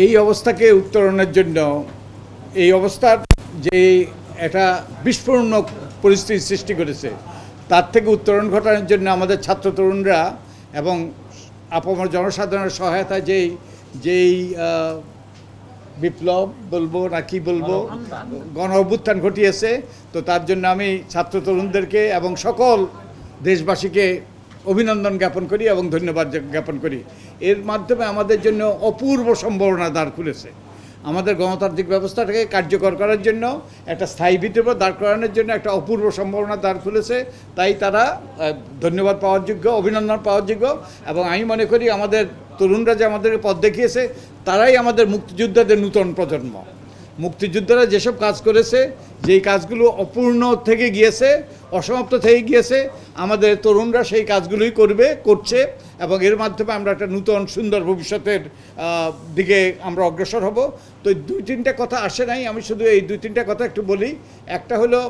এই অবস্থাকে উত্তরণের জন্য এই অবস্থার যে একটা বিস্ফোরণ পরিস্থিতি সৃষ্টি করেছে, তার থেকে উত্তরণ ঘটানোর জন্য আমাদের ছাত্র তরুণরা এবং আপামর জনসাধারণের সহায়তায় যেই যেই বিপ্লব বলব না কি বলব, গণ অভ্যুত্থান ঘটিয়েছে, তো তার জন্য আমি ছাত্র তরুণদেরকে এবং সকল দেশবাসীকে অভিনন্দন জ্ঞাপন করি এবং ধন্যবাদ জ্ঞাপন করি। এর মাধ্যমে আমাদের জন্য অপূর্ব সম্ভাবনা দাঁড় খুলেছে আমাদের গণতান্ত্রিক ব্যবস্থাটাকে কার্যকর করার জন্য, একটা স্থায়ী ভিত্তির উপর দাঁড় করানোর জন্য একটা অপূর্ব সম্ভাবনা দাঁড় খুলেছে তাই তারা ধন্যবাদ পাওয়ার যোগ্য, অভিনন্দন পাওয়ার যোগ্য এবং আমি মনে করি আমাদের তরুণরা যে আমাদেরকে পথ দেখিয়েছে, তারাই আমাদের মুক্তিযোদ্ধাদের নূতন প্রজন্ম। মুক্তিযোদ্ধারা যেসব কাজ করেছে, যেই কাজগুলো অপূর্ণ থেকে গিয়েছে, অসমাপ্ত থেকে গিয়েছে, আমাদের তরুণরা সেই কাজগুলোই করবে, করছে এবং এর মাধ্যমে আমরা একটা নূতন সুন্দর ভবিষ্যতের দিকে আমরা অগ্রসর হব। তো দুই তিনটা কথা আসে নাই, আমি শুধু এই দুই তিনটা কথা একটু বলি। একটা হলো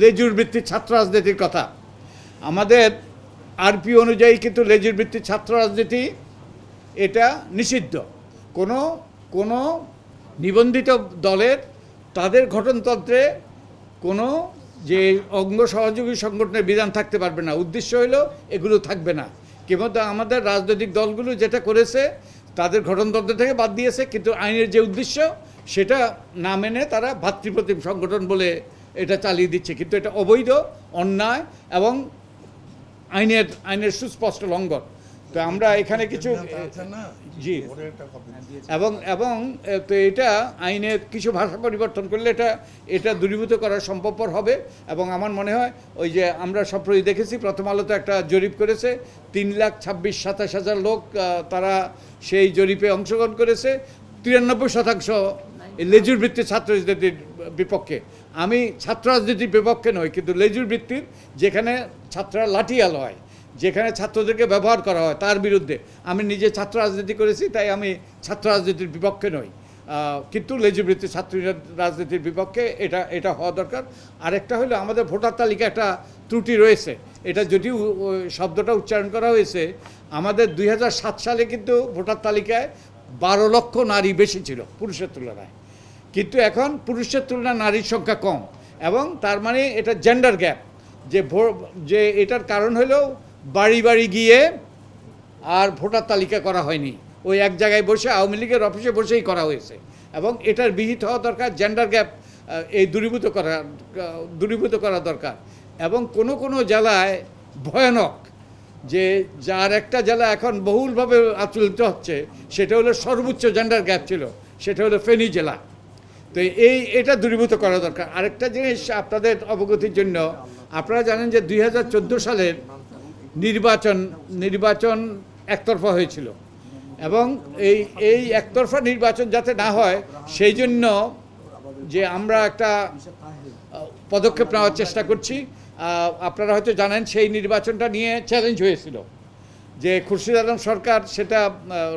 লেজুর ভিত্তিক ছাত্র রাজনীতির কথা। আমাদের আরপি অনুযায়ী কিন্তু লেজুর ভিত্তিক ছাত্র রাজনীতি এটা নিষিদ্ধ। কোনো কোনো নিবন্ধিত দলের, তাদের গঠনতন্ত্রে কোনো যে অঙ্গ সহযোগী সংগঠনের বিধান থাকতে পারবে না। উদ্দেশ্য হলো এগুলো থাকবে না। কিন্তু আমাদের রাজনৈতিক দলগুলো যেটা করেছে, তাদের গঠনতন্ত্র থেকে বাদ দিয়েছে, কিন্তু আইনের যে উদ্দেশ্য, সেটা না মেনে তারা ভাতৃপ্রতিম সংগঠন বলে এটা চালিয়ে দিচ্ছে। কিন্তু এটা অবৈধ, অন্যায় এবং আইনের আইনের সুস্পষ্ট লঙ্ঘন। তো আমরা এখানে কিছু জি। এবং এবং তো এটা আইনের কিছু ভাষা পরিবর্তন করলে এটা এটা দূরীভূত করা সম্ভবপর হবে। এবং আমার মনে হয় ওই যে আমরা সম্প্রতি দেখেছি প্রথম আলোতে একটা জরিপ করেছে তিন লাখ ছাব্বিশ সাতাশ হাজার লোক তারা সেই জরিপে অংশগ্রহণ করেছে। তিরানব্বই শতাংশ লেজুর ভিত্তির ছাত্র রাজনীতির বিপক্ষে। আমি ছাত্র রাজনীতির বিপক্ষে নই কিন্তু লেজুর ভিত্তির যেখানে ছাত্ররা লাঠিয়াল হয় যেখানে ছাত্রদেরকে ব্যবহার করা হয় তার বিরুদ্ধে। আমি নিজে ছাত্র রাজনীতি করেছি, তাই আমি ছাত্র রাজনীতির বিপক্ষে নই। কিন্তু লেজুবৃত্তি ছাত্র রাজনীতির বিপক্ষে এটা এটা হওয়া দরকার। আরেকটা হলো আমাদের ভোটার তালিকা একটা ত্রুটি রয়েছে। এটা ওই শব্দটা উচ্চারণ করা হয়েছে, আমাদের দুই হাজার সাত সালে কিন্তু ভোটার তালিকায় বারো লক্ষ নারী বেশি ছিল পুরুষের তুলনায়। কিন্তু এখন পুরুষের তুলনায় নারীর সংখ্যা কম এবং তার মানে এটা জেন্ডার গ্যাপ যে ভো- যে এটার কারণ হলো বাড়ি বাড়ি গিয়ে আর ভোটার তালিকা করা হয়নি। ওই এক জায়গায় বসে আওয়ামী লীগের অফিসে বসেই করা হয়েছে। এবং এটার বিহিত হওয়া দরকার জেন্ডার গ্যাপ এই দূরীভূত করা দূরীভূত করা দরকার। এবং কোনো কোনো জেলায় ভয়ানক যে যার একটা জেলা এখন বহুলভাবে আচলিত হচ্ছে, সেটা হলো সর্বোচ্চ জেন্ডার গ্যাপ ছিল, সেটা হলো ফেনী জেলা। তো এই, এটা দূরীভূত করা দরকার। আরেকটা জিনিস আপনাদের অবগতির জন্য, আপনারা জানেন যে দুই সালের নির্বাচন নির্বাচন একতরফা হয়েছিল। এবং এই এই একতরফা নির্বাচন যাতে না হয়, সেই জন্য যে আমরা একটা পদক্ষেপ নেওয়ার চেষ্টা করছি আপনারা হয়তো জানেন সেই নির্বাচনটা নিয়ে চ্যালেঞ্জ হয়েছিল। যে খুরশিদ আলম সরকার সেটা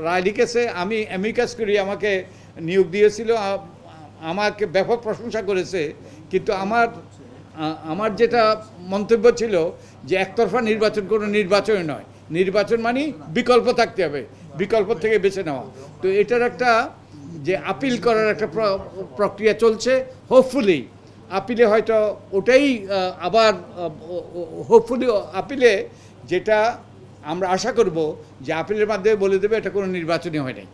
রায় লিখেছে, আমি অ্যামিকাস করি, আমাকে নিয়োগ দিয়েছিল আমাকে ব্যাপক প্রশংসা করেছে, কিন্তু আমার আমার যেটা মন্তব্য ছিল যে একতরফা নির্বাচন কোনো নির্বাচনই নয়। নির্বাচন মানে বিকল্প থাকতে হবে, বিকল্প থেকে বেছে নেওয়া। তো এটার একটা যে আপিল করার একটা প্র- প্রক্রিয়া চলছে হোপফুলি আপিলে হয়তো ওটাই আবার হোপফুলি আপিলে যেটা আমরা আশা করব যে আপিলের মাধ্যমে বলে দেবে এটা কোনো নির্বাচনই হয় নাই।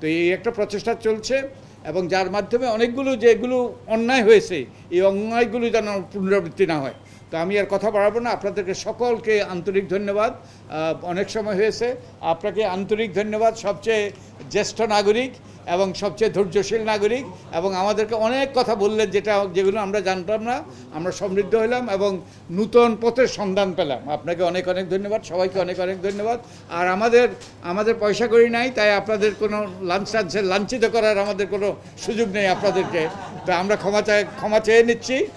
তো এই একটা প্রচেষ্টা চলছে। এবং যার মাধ্যমে অনেকগুলো যেগুলো অন্যায় হয়েছে, এই অন্যায়গুলো যেন পুনরাবৃত্তি না হয়। তো আমি আর কথা বাড়াবো না। আপনাদেরকে সকলকে আন্তরিক ধন্যবাদ। অনেক সময় হয়েছে। আপনাকে আন্তরিক ধন্যবাদ। সবচেয়ে জ্যেষ্ঠ নাগরিক। এবং সবচেয়ে ধৈর্যশীল নাগরিক এবং আমাদেরকে অনেক কথা বললেন যেটা যেগুলো আমরা জানতাম না, আমরা সমৃদ্ধ হলাম এবং নূতন পথের সন্ধান পেলাম। আপনাকে অনেক অনেক ধন্যবাদ, সবাইকে অনেক অনেক ধন্যবাদ। আর আমাদের আমাদের পয়সা করি নাই, তাই আপনাদের কোনো লাঞ্চ লাঞ্চে লাঞ্ছিত করার আমাদের কোনো সুযোগ নেই আপনাদেরকে। তো আমরা ক্ষমা চাই, ক্ষমা চেয়ে নিচ্ছি।